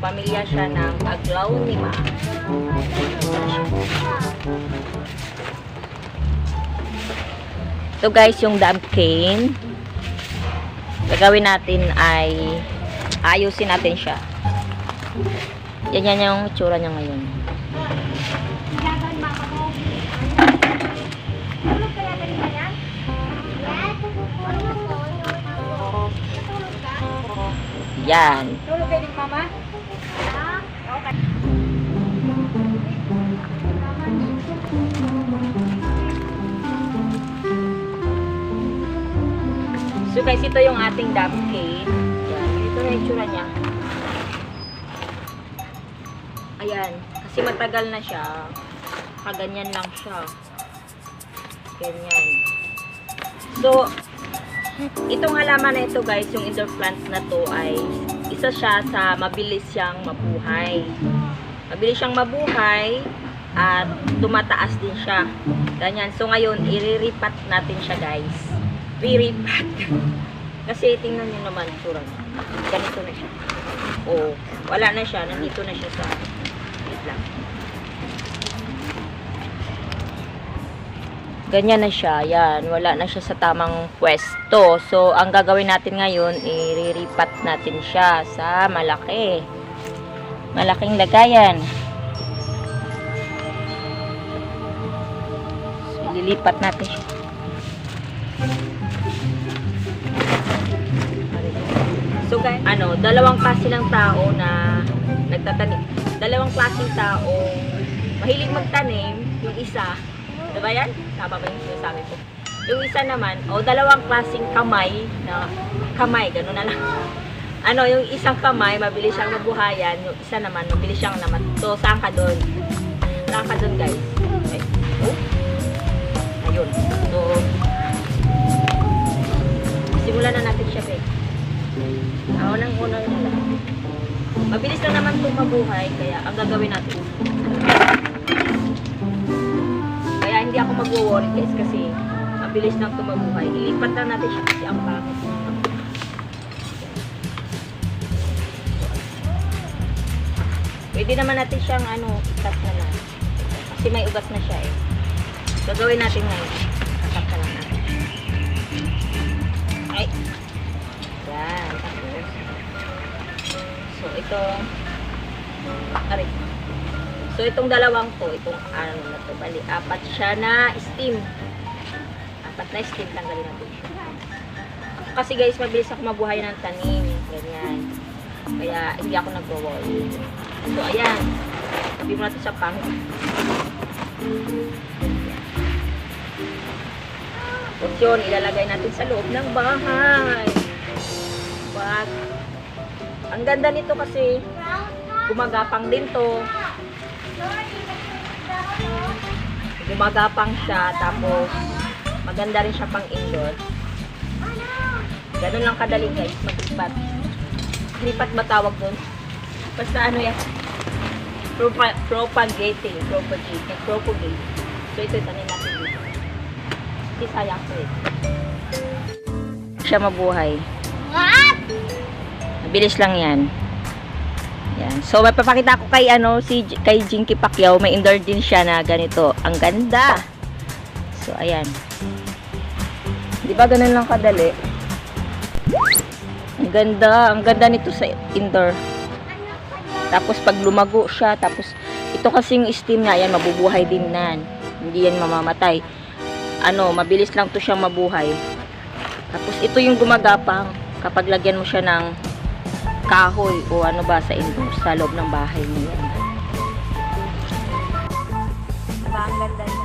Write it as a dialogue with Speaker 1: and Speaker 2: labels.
Speaker 1: pamilya siya ng aglaonima. So guys, yung dam cane, gagawin natin ay ayusin natin siya. Yan yan yung itsura niya ngayon. Yan.
Speaker 2: Tulog mama?
Speaker 1: So guys, ito yung ating dam cane. Yan. Ito na yung itsura niya. Ayan. Kasi matagal na siya. Kaganyan lang siya. Ganyan. So, itong halaman na ito guys, yung indoor plants na to ay isa siya sa mabilis siyang mabuhay. Mabilis siyang mabuhay at tumataas din siya. Ganyan. So ngayon, iriripat natin siya guys. Riripat. Kasi tingnan niyo naman tsura niya. Ganito na siya. Oh, wala na siya. Nandito na siya sa wait lang. Ganyan na siya. Yan. Wala na siya sa tamang pwesto. So, ang gagawin natin ngayon, iriripat natin siya sa malaki. Malaking lagayan. So, ililipat natin siya. So guys, ano, dalawang klase ng tao na nagtatanim. Dalawang klaseng tao mahilig magtanim, yung isa, ano ba yan? Tama ba yung sinasabi ko? Yung isa naman, o dalawang klaseng kamay na kamay, gano'n na lang. Ano, yung isang kamay, mabilis siyang mabuhayan, yung isa naman, mabilis siyang namat. So, saan ka doon? Saan ka doon, guys? Okay. Oh. Ayun. So, simulan na natin siya, guys. Ako nang una na lang. Mabilis lang naman itong mabuhay, kaya ang gagawin natin. Ako magwo-worry guys kasi mabilis lang itong mabuhay. Ilipat lang natin siya kasi ang pangit. Pwede naman natin siyang ano, ikat na lang. Kasi may ugat na siya eh. Gagawin natin ngayon. Ikat na lang natin. Ay, yan. So, ito, ari. So, itong dalawang to, itong ano na to, bali, apat siya na steam. Apat na steam, tanggalin natin siya. Kasi guys, mabilis ako mabuhay ng tanim. Ganyan. Kaya, hindi ako nagwo-worry. So, ayan. Sabi mo natin sa pang. Tapos yun, ilalagay natin sa loob ng bahay. Wag. Ang ganda nito kasi gumagapang din to. Gumagapang siya tapos maganda rin siya pang indoor. Ganun lang kadali guys, maglipat. Lipat ba tawag doon? Basta ano yan? Propa propagating, propagating, propagate. So ito itanin natin dito. Kasi sayang ko eh. Siya mabuhay. Mabilis lang yan. Yan. So, may papakita ko kay, ano, si, kay Jinky Pacquiao. May indoor din siya na ganito. Ang ganda. So, ayan. Di ba ganun lang kadali? Ang ganda. Ang ganda nito sa indoor. Tapos, pag lumago siya, tapos, ito kasing steam nga, yan, mabubuhay din nan. Hindi yan mamamatay. Ano, mabilis lang to siyang mabuhay. Tapos, ito yung gumagapang kapag lagyan mo siya ng kahoy o ano ba sa indoor sa loob ng bahay yan. Diba ang ganda niya?